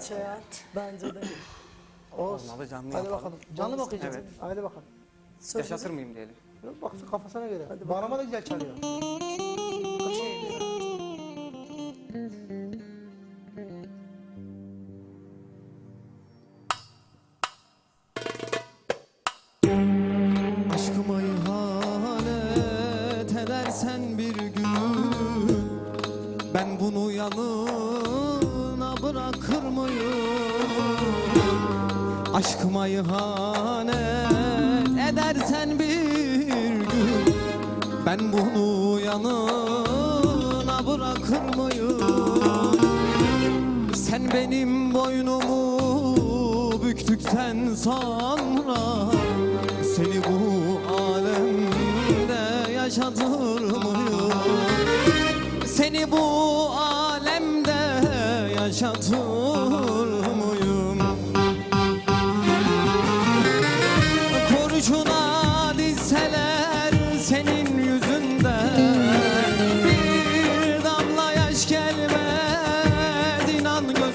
parça ya. Bence de. Oğuz. Olmalı, canlı Hadi yapalım. bakalım. Canlı mı? Evet. Hadi bakalım. Yaşatır mıyım diyelim. Bak kafasına göre. Bağlama da güzel çalıyor. Aşkıma ihanet edersen bir gün Ben bunu yanına bırakır mıyım? Sen benim boynumu büktükten sonra Seni bu alemde yaşatır mıyım? Seni bu alemde yaşatır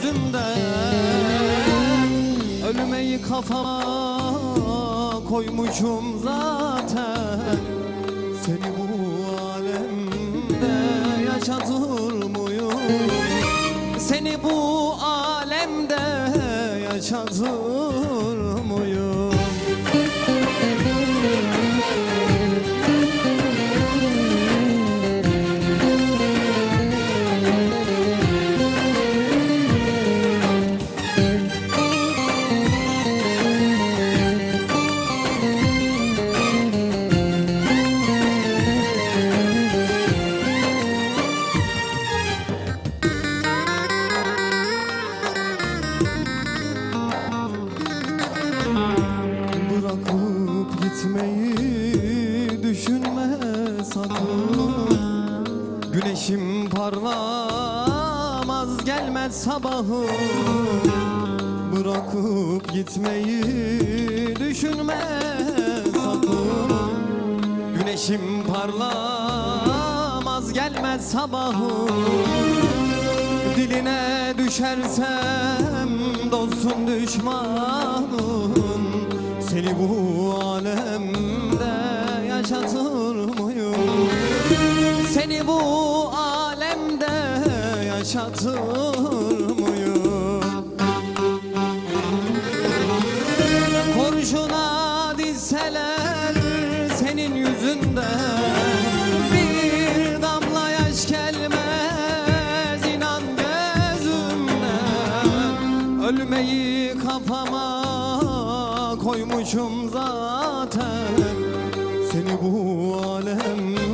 gözümden Ölmeyi kafama koymuşum zaten Seni bu alemde yaşatır mıyım? Seni bu alemde yaşatır düşünme sakın. Güneşim parlamaz gelmez sabahım Bırakıp gitmeyi düşünme sakın. Güneşim parlamaz gelmez sabahım Diline düşersem dostun düşmanın. Seni bu alemde Bu alemde yaşatır mıyım? Kurşuna dizseler senin yüzünden. Bir damla yaş gelmez inan gözümden. Ölmeyi kafama koymuşum zaten. Seni bu alemde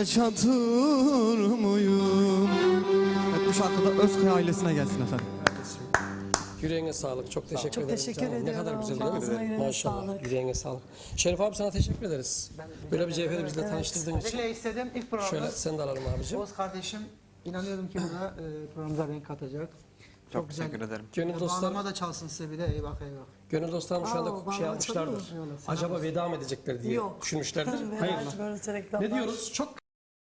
yaşatır mıyım? Evet, bu şarkıda Özkaya ailesine gelsin efendim. Yüreğine sağlık. Çok teşekkür Çok ederim. teşekkür Canım, Ne kadar güzel değil mi? yüreğine Maşallah. sağlık. Yüreğine sağlık. Şerif abi sana teşekkür ederiz. Böyle bir cevheri bizle tanıştırdığın için. Özellikle istedim ilk Şöyle programımız. sen de alalım abicim. Oğuz kardeşim inanıyorum ki burada e, programımıza renk katacak. Çok teşekkür ederim. Gönül dostlar, Bağlama da çalsın size bir de eyvah eyvah. gönül dostlarım şu anda Aa, bir şey yapmışlardır. Acaba veda mı edecekler diye Yok. düşünmüşlerdir. Hayır. Ne diyoruz? Çok